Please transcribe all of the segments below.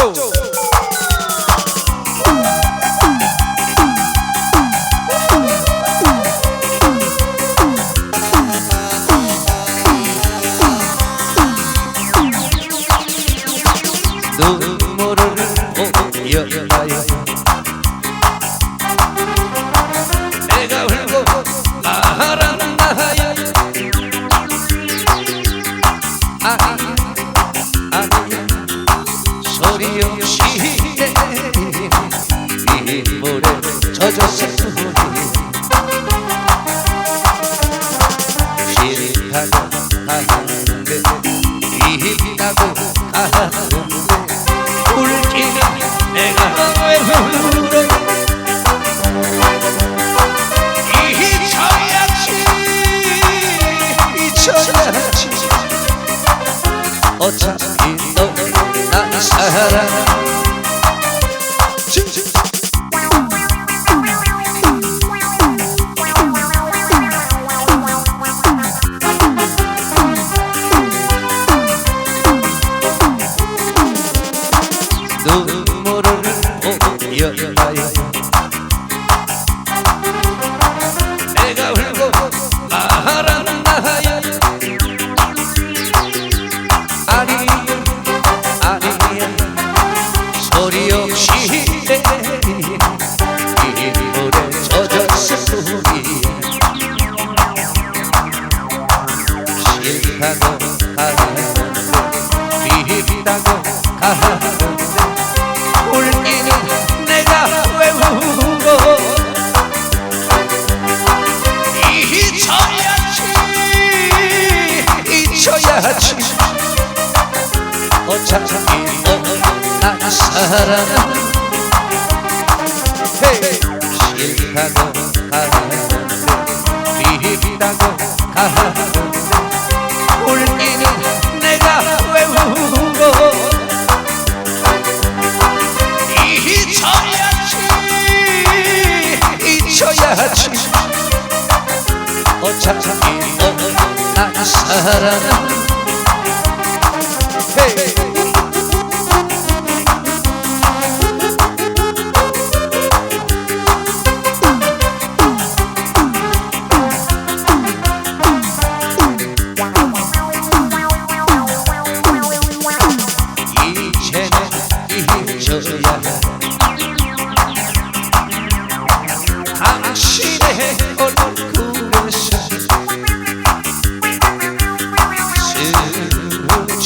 咒。咒 젖었을 뿐이 싫다고 하는데 입다고 하는데 울기는 내가 왜 울어 잊혀야지. 잊혀야지. 어차피 너난 사랑 보여봐요 내가 울고 말았나요 아니 아니야 소리 없이 이 물에 젖었을 뿐이야 싫다고 하는데 비다고 하는 사랑 싫다고 하는데 비다고 하는데 울기는 내가 왜 울어 잊혀야지 잊혀야지 어차피 너난 사랑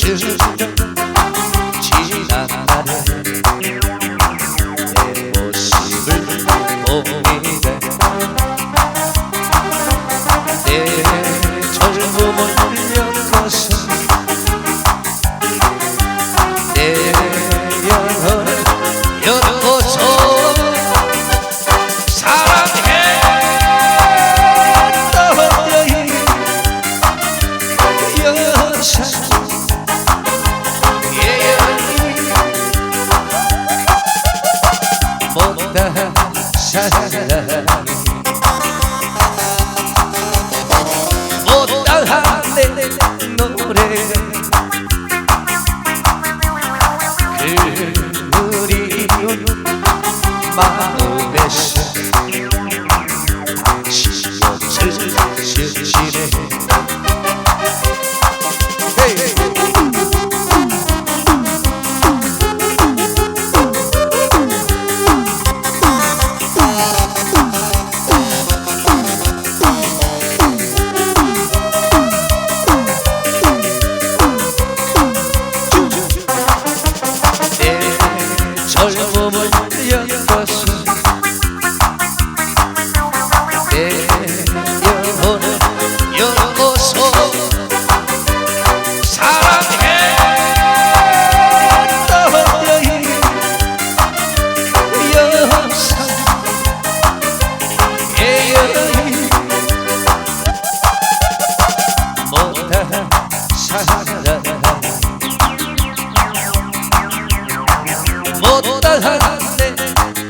kisses. 사랑이 못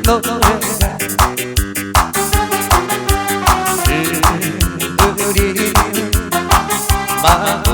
엮어서 Bye.